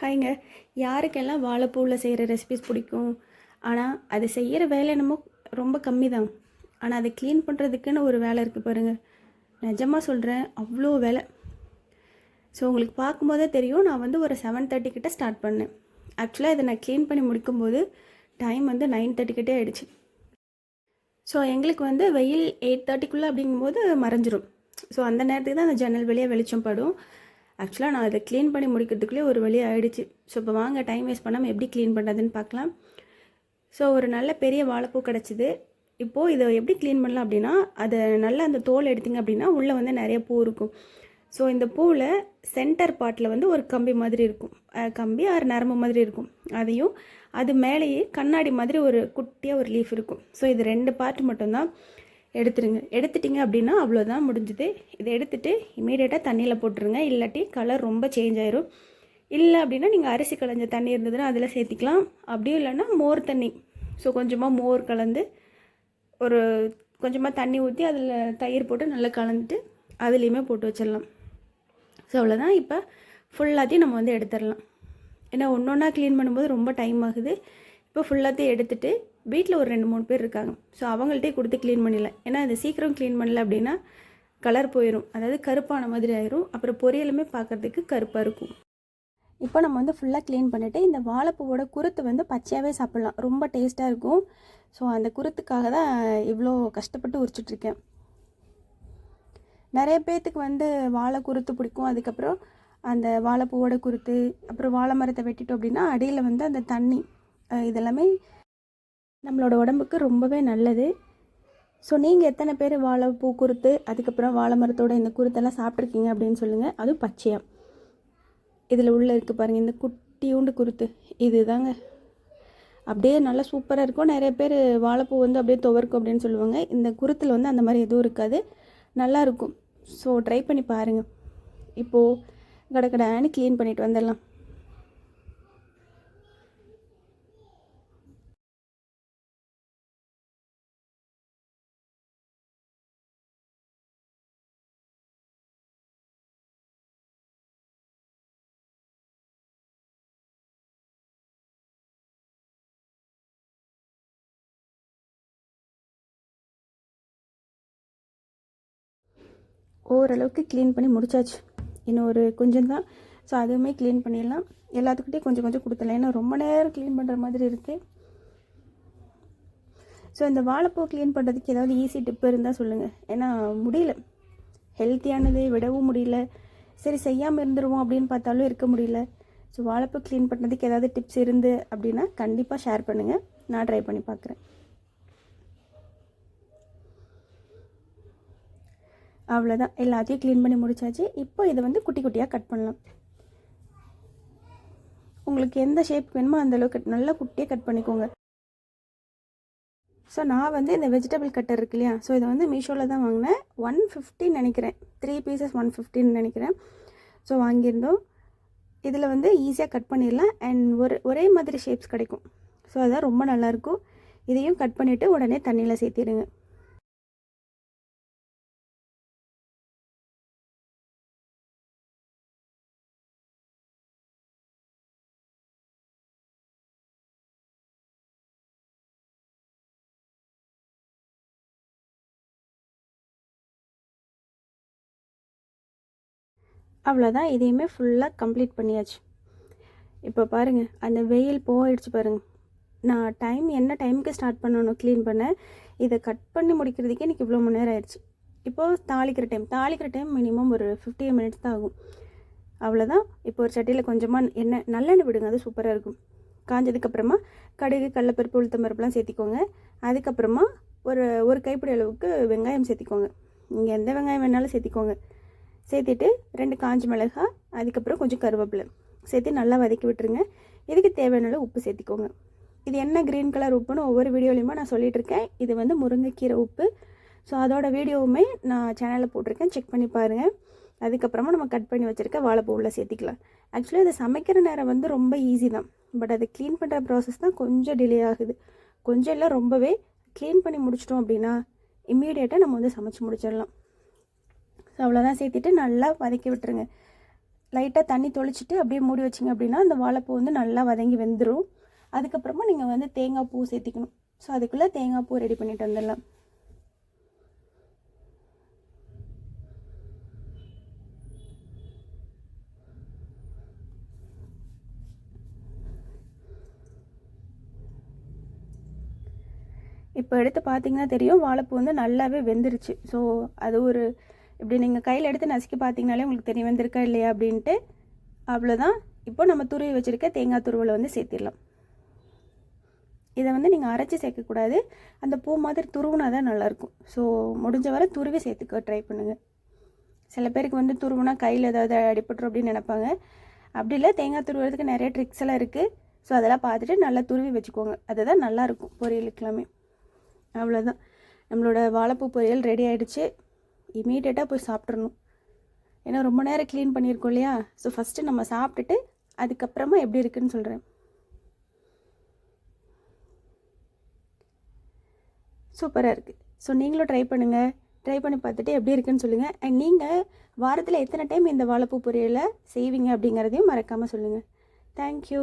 ஹாய்ங்க. யாருக்கெல்லாம் வாழைப்பூவில் செய்கிற ரெசிபிஸ் பிடிக்கும்? ஆனால் அது செய்கிற வேலை என்னமோ ரொம்ப கம்மி தான் ஆனால் அதை க்ளீன் பண்ணுறதுக்குன்னு ஒரு வேலை இருக்குது பாருங்கள் நிஜமாக சொல்கிறேன் அவ்வளோ வேலை. ஸோ உங்களுக்கு பார்க்கும்போதே தெரியும் நான் வந்து ஒரு செவன் தேர்ட்டி கிட்டே ஸ்டார்ட் பண்ணேன். ஆக்சுவலாக இதை நான் க்ளீன் பண்ணி முடிக்கும்போது டைம் வந்து நைன் தேர்ட்டி கிட்டே ஆயிடுச்சு. ஸோ எங்களுக்கு வந்து வெயில் எயிட் தேர்ட்டிக்குள்ளே அப்படிங்கும்போது மறைஞ்சிரும். ஸோ அந்த நேரத்துக்கு தான் அந்த ஜன்னல் வெளியே வெளிச்சம் படும். ஆக்சுவலாக நான் அதை க்ளீன் பண்ணி முடிக்கிறதுக்குள்ளே ஒரு வழி ஆகிடுச்சு ஸோ இப்போ வாங்க டைம் வேஸ்ட் பண்ணாமல் எப்படி க்ளீன் பண்ணுறதுன்னு பார்க்கலாம். ஸோ ஒரு நல்ல பெரிய வாழைப்பூ கிடச்சிது. இப்போது இதை எப்படி க்ளீன் பண்ணலாம் அப்படின்னா அதை நல்லா அந்த தோல் எடுத்திங்க அப்படின்னா உள்ளே வந்து நிறைய பூ இருக்கும். ஸோ இந்த பூவில் சென்டர் பார்ட்டில் வந்து ஒரு கம்பி மாதிரி இருக்கும். கம்பி ஆறு நரம்பு மாதிரி இருக்கும். அதையும் அது மேலேயே கண்ணாடி மாதிரி ஒரு குட்டியாக ஒரு லீஃப் இருக்கும். ஸோ இது ரெண்டு பார்ட் மட்டும்தான். எடுத்துருங்க. எடுத்துட்டிங்க அப்படின்னா அவ்வளோதான் முடிஞ்சுது. இதை எடுத்துட்டு இமீடியட்டாக தண்ணியில் போட்டுருங்க. இல்லாட்டி கலர் ரொம்ப சேஞ்ச் ஆயிரும். இல்லை அப்படின்னா நீங்கள் அரிசி களைஞ்ச தண்ணி இருந்ததுன்னா அதில் சேர்த்திக்கலாம். அப்படியும் இல்லைன்னா மோர் தண்ணி. ஸோ கொஞ்சமாக மோர் கலந்து ஒரு கொஞ்சமாக தண்ணி ஊற்றி அதில் தயிர் போட்டு நல்லா கலந்துட்டு அதுலேயுமே போட்டு வச்சிடலாம். ஸோ அவ்வளோதான் இப்போ ஃபுல்லாத்தையும் நம்ம வந்து எடுத்துடலாம். ஏன்னா ஒன்று ஒன்றா க்ளீன் பண்ணும்போது ரொம்ப டைம் ஆகுது. இப்போ ஃபுல்லாத்தையும் எடுத்துகிட்டு வீட்டில் ஒரு ரெண்டு மூணு பேர் இருக்காங்க. ஸோ அவங்கள்ட்டே கொடுத்து க்ளீன் பண்ணிடலாம் ஏன்னா அது சீக்கிரம் க்ளீன் பண்ணல அப்படின்னா கலர் போயிடும் அதாவது கருப்பான மாதிரி ஆயிரும். அப்புறம் பொரியலுமே பார்க்குறதுக்கு கருப்பாக இருக்கும். இப்போ நம்ம வந்து ஃபுல்லாக க்ளீன் பண்ணிவிட்டு இந்த வாழைப்பூவோட குருத்து வந்து பச்சையாகவே சாப்பிட்லாம். ரொம்ப டேஸ்ட்டாக இருக்கும். ஸோ அந்த குருத்துக்காக தான் இவ்வளோ கஷ்டப்பட்டு உரிச்சிட்ருக்கேன் நிறைய பேர்த்துக்கு வந்து வாழை குருத்து பிடிக்கும். அதுக்கப்புறம் அந்த வாழைப்பூவோட குருத்து அப்புறம் வாழை மரத்தை வெட்டிட்டோம் அப்படின்னா அடியில் வந்து அந்த தண்ணி இதெல்லாமே நம்மளோட உடம்புக்கு ரொம்பவே நல்லது. ஸோ நீங்கள் எத்தனை பேர் வாழைப்பூ குருத்து அதுக்கப்புறம் வாழை மரத்தோட இந்த குருத்தெல்லாம் சாப்பிட்ருக்கீங்க அப்படின்னு சொல்லுங்கள் அதுவும் பச்சையாக இதில் உள்ளே இருக்குது பாருங்கள் இந்த குட்டியூண்டு குருத்து இதுதாங்க. அப்படியே நல்லா சூப்பராக இருக்கும். நிறைய பேர் வாழைப்பூ வந்து அப்படியே துவர்க்கும் அப்படின்னு சொல்லுவாங்க. இந்த குருத்தில் வந்து அந்த மாதிரி எதுவும் இருக்காது. நல்லா இருக்கும். ஸோ ட்ரை பண்ணி பாருங்கள் இப்போது கடக்கடான்னு க்ளீன் பண்ணிட்டு வந்துடலாம். ஓரளவுக்கு க்ளீன் பண்ணி முடிச்சாச்சு. இன்னும் ஒரு கொஞ்சம் தான். ஸோ அதுவுமே க்ளீன் பண்ணிடலாம். எல்லாத்துக்கிட்டே கொஞ்சம் கொஞ்சம் கொடுத்துடலாம். ஏன்னா ரொம்ப நேரம் க்ளீன் பண்ணுற மாதிரி இருக்குது ஸோ இந்த வாழைப்பூ க்ளீன் பண்ணுறதுக்கு ஏதாவது ஈஸி டிப் இருந்தால் சொல்லுங்கள் ஏன்னா முடியல. ஹெல்த்தியானதை விடவும் முடியல. சரி செய்யாமல் இருந்துருவோம் அப்படின்னு பார்த்தாலும் இருக்க முடியல. ஸோ வாழைப்பூ க்ளீன் பண்ணுறதுக்கு ஏதாவது டிப்ஸ் இருந்து அப்படின்னா கண்டிப்பாக ஷேர் பண்ணுங்கள் நான் ட்ரை பண்ணி பார்க்குறேன். அவ்வளோதான் எல்லாத்தையும் க்ளீன் பண்ணி முடிச்சாச்சு. இப்போ இதை வந்து குட்டி குட்டியாக கட் பண்ணலாம். உங்களுக்கு எந்த ஷேப் வேணுமோ அந்தளவுக்கு நல்லா குட்டியாக கட் பண்ணிக்கோங்க. ஸோ நான் வந்து இந்த வெஜிடபிள் கட்டர் இருக்கு இல்லையா? ஸோ இதை வந்து மீஷோவில் தான் வாங்கினேன். ஒன் ஃபிஃப்டின்னு நினைக்கிறேன். த்ரீ பீசஸ் ஒன் ஃபிஃப்டின்னு நினைக்கிறேன். ஸோ வாங்கியிருந்தோம். இதில் வந்து ஈஸியாக கட் பண்ணிடலாம். அண்ட் ஒரு ஒரே மாதிரி ஷேப்ஸ் கிடைக்கும். ஸோ அதான் ரொம்ப நல்லாயிருக்கும் இதையும் கட் பண்ணிவிட்டு உடனே தண்ணியில் சேர்த்திடுங்க. அவ்வளோதான் இதையுமே ஃபுல்லாக கம்ப்ளீட் பண்ணியாச்சு. இப்போ பாருங்கள் அந்த வெயில் போயிடுச்சு பாருங்கள் நான் டைம் என்ன டைமுக்கு ஸ்டார்ட் பண்ணணும் க்ளீன் பண்ண? இதை கட் பண்ணி முடிக்கிறதுக்கே எனக்கு இவ்வளோ மணி நேரம் ஆயிடுச்சு. இப்போது தாளிக்கிற டைம் தாளிக்கிற டைம் மினிமம் ஒரு ஃபிஃப்டி மினிட்ஸ் தான் ஆகும். அவ்வளோதான் இப்போ ஒரு சட்டியில் கொஞ்சமாக எண்ணெய் நல்லெண்ணெய் விடுங்க அது சூப்பராக இருக்கும். காஞ்சதுக்கப்புறமா கடுகு கடலப்பருப்பு உளுத்தம்பருப்புலாம் சேர்த்திக்கோங்க. அதுக்கப்புறமா ஒரு ஒரு கைப்பிடி அளவுக்கு வெங்காயம் சேர்த்திக்கோங்க. நீங்கள் எந்த வெங்காயம் வேணாலும் சேர்த்திக்கோங்க. சேர்த்துட்டு ரெண்டு காஞ்ச மிளகாய் அதுக்கப்புறம் கொஞ்சம் கருவேப்பிலை சேர்த்து நல்லா வதக்கி விட்டுருங்க. இதுக்கு தேவையான உப்பு சேர்த்திக்கோங்க. இது என்ன க்ரீன் கலர் உப்புன்னு ஒவ்வொரு வீடியோலையுமே நான் சொல்லிட்டு இருக்கேன் இது வந்து முருங்கைக்கீரை உப்பு. ஸோ அதோட வீடியோவுமே நான் சேனலில் போட்டிருக்கேன். செக் பண்ணி பாருங்கள் அதுக்கப்புறமா நம்ம கட் பண்ணி வச்சுருக்க வாழைப்பூ உள்ள சேர்த்திக்கலாம். ஆக்சுவலி அதை சமைக்கிற நேரம் வந்து ரொம்ப ஈஸி தான். பட் அதை க்ளீன் பண்ணுற ப்ராசஸ் தான் கொஞ்சம் டிலே ஆகுது. கொஞ்சம் இல்லை ரொம்பவே க்ளீன் பண்ணி முடிச்சிட்டோம் அப்படின்னா இம்மீடியட்டாக நம்ம வந்து சமைச்சு முடிச்சிடலாம். அவ்வளோதான் சேர்த்துட்டு நல்லா வதக்கி விட்டுருங்க. லைட்டாக தண்ணி தொளிச்சிட்டு அப்படியே மூடி வச்சிங்க அப்படின்னா அந்த வாழைப்பூ வந்து நல்லா வதங்கி வெந்துடும் அதுக்கப்புறமா நீங்கள் வந்து தேங்காய் பூ சேர்த்திக்கணும். ஸோ அதுக்குள்ளே தேங்காய் பூ ரெடி பண்ணிட்டு வந்துடலாம். இப்போ எடுத்து பார்த்தீங்கன்னா தெரியும் வாழைப்பூ வந்து நல்லாவே வெந்துருச்சு. ஸோ அது ஒரு இப்படி நீங்கள் கையில் எடுத்து நசுக்கி பார்த்தீங்கனாலே உங்களுக்கு தெரிய வந்திருக்கா இல்லையா அப்படின்ட்டு அவ்வளோதான் இப்போ நம்ம துருவி வச்சுருக்க தேங்காய் துருவலை வந்து சேர்த்திடலாம். இதை வந்து நீங்கள் அரைச்சி சேர்க்கக்கூடாது அந்த பூ மாதிரி துருவுனா தான் நல்லாயிருக்கும். ஸோ முடிஞ்ச வரை துருவி சேர்த்துக்க ட்ரை பண்ணுங்கள் சில பேருக்கு வந்து துருவுனா கையில் ஏதாவது அடிபட்டுரும் அப்படின்னு நினைப்பாங்க. அப்படி இல்லை தேங்காய் துருவுறதுக்கு நிறைய ட்ரிக்ஸ் எல்லாம் இருக்குது ஸோ அதெல்லாம் பார்த்துட்டு நல்லா துருவி வச்சுக்கோங்க. அதுதான் நல்லாயிருக்கும் பொரியலுக்கெல்லாமே. அவ்வளோதான் நம்மளோட வாழைப்பூ பொரியல் ரெடி ஆகிடுச்சு இமீடியட்டாக போய் சாப்பிட்றணும் ஏன்னா ரொம்ப நேரம் க்ளீன் பண்ணியிருக்கோம் இல்லையா? ஸோ ஃபஸ்ட்டு நம்ம சாப்பிட்டுட்டு அதுக்கப்புறமா எப்படி இருக்குன்னு சொல்கிறேன் சூப்பராக இருக்குது ஸோ நீங்களும் ட்ரை பண்ணுங்கள் ட்ரை பண்ணி பார்த்துட்டு எப்படி இருக்குன்னு சொல்லுங்கள் அண்ட் நீங்கள் வாரத்தில் எத்தனை டைம் இந்த வாழைப்பூ பொரியலை செய்வீங்க அப்படிங்கிறதையும் மறக்காமல் சொல்லுங்கள் தேங்க்யூ